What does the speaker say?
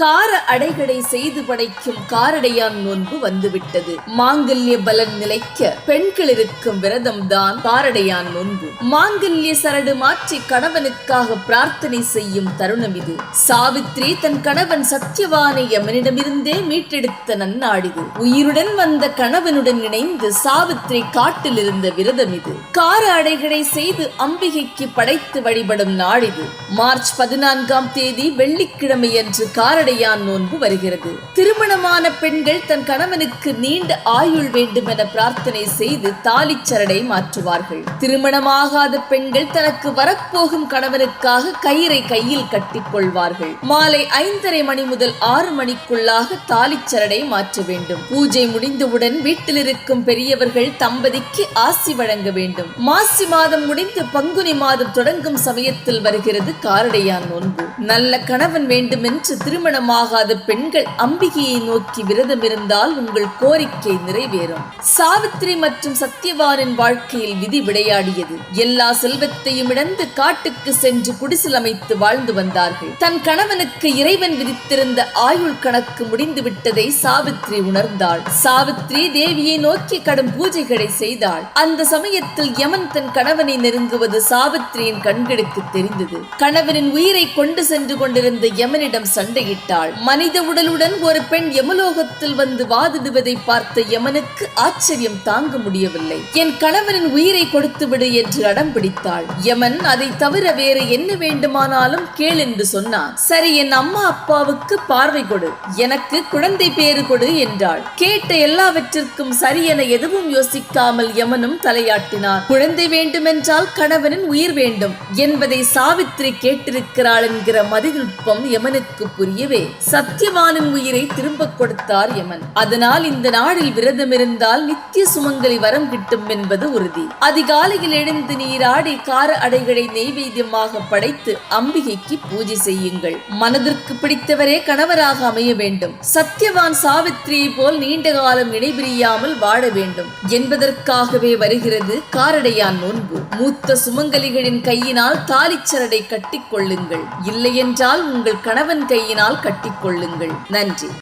கார அடைகளை செய்து படைக்கும் காரடையான் நோன்பு வந்துவிட்டது. மாங்கல்ய பலன் நிலைக்க பெண்கள் இருக்கும் விரதம் தான் காரடையான் நோன்பு மாங்கல்ய சரடு மாற்றி கணவனுக்காக பிரார்த்தனை செய்யும் தருணம் இது. சாவித்ரி தன் கணவன் சத்யவானை யமனிடமிருந்தே மீட்டெடுத்த நன்னாடிது உயிருடன் வந்த கணவனுடன் இணைந்து சாவித்ரி காட்டில் இருந்த விரதம் இது. கார அடைகளை செய்து அம்பிகைக்கு படைத்து வழிபடும் நாளிது. மார்ச் பதினான்காம் தேதி வெள்ளிக்கிழமை அன்று காரடையான் நோன்பு வருகிறது. திருமணமான பெண்கள் தன் கணவனுக்கு நீண்ட ஆயுள் வேண்டும் என பிரார்த்தனை செய்து தாலிச்சரடை மாற்றுவார்கள். திருமணமாகாத பெண்கள் தனக்கு வரப்போகும் கணவனுக்காக கயிறை கையில் கட்டிக் கொள்வார்கள். மாலை ஐந்தரை மணி முதல் ஆறு மணிக்குள்ளாக தாலிச்சரடை மாற்ற வேண்டும். பூஜை முடிந்தவுடன் வீட்டில் இருக்கும் பெரியவர்கள் தம்பதிக்கு ஆசி வழங்க வேண்டும். மாசி மாதம் முடிந்து பங்குனி மாதம் தொடங்கும் சமயத்தில் வருகிறது காரடையான் நோன்பு. நல்ல கணவன் வேண்டும் என்று திருமணமாகாத பெண்கள் அம்பிகையை நோக்கி விரதம் இருந்தால் உங்கள் கோரிக்கை நிறைவேறும். சாவித்ரி மற்றும் சத்யவானின் வாழ்க்கையில் விதி விளையாடியது. எல்லா செல்வத்தையும் இழந்து காட்டுக்கு சென்று குடிசல் அமைத்து வாழ்ந்து வந்தார்கள். தன் கணவனுக்கு இறைவன் விதித்திருந்த ஆயுள் கணக்கு முடிந்து விட்டதை சாவித்ரி உணர்ந்தாள். சாவித்ரி தேவியை நோக்கி கடும் பூஜைகளை செய்தாள். அந்த சமயத்தில் யமன் தன் கணவனை நெருங்குவது சாவித்ரியின் கண்களுக்கு தெரிந்தது. கணவனின் உயிரை கொண்டு சென்று கொண்டிருந்த யமனிடம் சண்டையிட்டு சண்டையிட்டாள் மனித உடலுடன் ஒரு பெண் யமலோகத்தில் வந்து வாதிடுவதை பார்த்த யமனுக்கு ஆச்சரியம் தாங்க முடியவில்லை. என் கணவனின் உயிரை கொடுத்து விடு என்று அடம் பிடித்தாள். யமன் அதை தவிர வேறு என்ன வேண்டுமானாலும் கேள் என்று சொன்னான். சரி என் அம்மா அப்பாவுக்கு பார்வை கொடு. எனக்கு குழந்தை பேறு கொடு என்றாள். கேட்ட எல்லாவற்றிற்கும் சரி என எதுவும் யோசிக்காமல் யமனும் தலையாட்டினார் குழந்தை வேண்டுமென்றால் கணவனின் உயிர் வேண்டும் என்பதை சாவித்ரி கேட்டிருக்கிறாள் என்கிற மதிநுட்பம் யமனுக்கு புரியவே சத்தியவானின் உயிரை திரும்பக் கொடுத்தார் யமன் அதனால் இந்த நாளில் விரதம் இருந்தால் நித்திய சுமங்கலி வரம் கிட்டும் என்பது உறுதி. அதிகாலையில் எழுந்து நீராடி கார அடைகளை நெய்வேத்தியமாக படைத்து அம்பிகைக்கு பூஜை செய்யுங்கள். மனதிற்கு பிடித்தவரே கணவராக அமைய வேண்டும். சத்தியவான் சாவித்ரியை போல் நீண்ட காலம் இடைபிரியாமல் வாழ வேண்டும். என்பதற்காகவே வருகிறது காரடையான் நோன்பு. மூத்த சுமங்கலிகளின் கையினால் தாலிச்சரடை கட்டிக் கொள்ளுங்கள். இல்லையென்றால் உங்கள் கணவன் கையினால் கட்டிக்கொள்ளுங்கள். நன்றி.